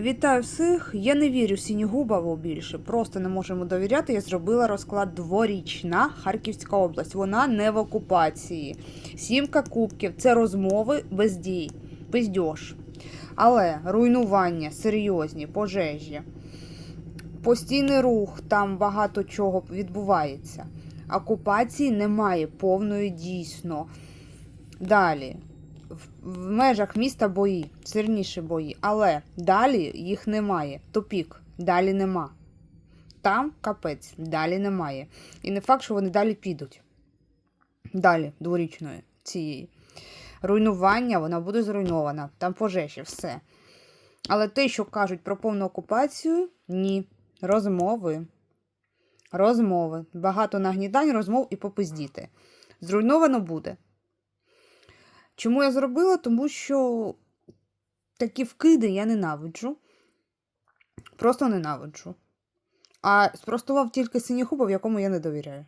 Вітаю всіх! Я не вірю Сінігубову більше, просто не можемо довіряти. Я зробила розклад дворічна Харківська область. Вона не в окупації. Сімка кубків це розмови без дій, бездьош. Але руйнування, серйозні, пожежі, постійний рух, там багато чого відбувається. Окупації немає повної дійсно. Далі в, межах міста бої, сильніші бої, але далі їх немає. Тупік, далі нема. Там капець, далі немає. І не факт, що вони далі підуть. Далі, дворічної цієї. Руйнування, вона буде зруйнована, там пожежі, все. Але те, що кажуть про повну окупацію, ні. Розмови. Розмови. Багато нагнідань, розмов і попиздіти. Зруйновано буде. Чому я зробила? Тому що такі вкиди я ненавиджу. Просто ненавиджу. А спростував тільки Синігубов, якому я не довіряю.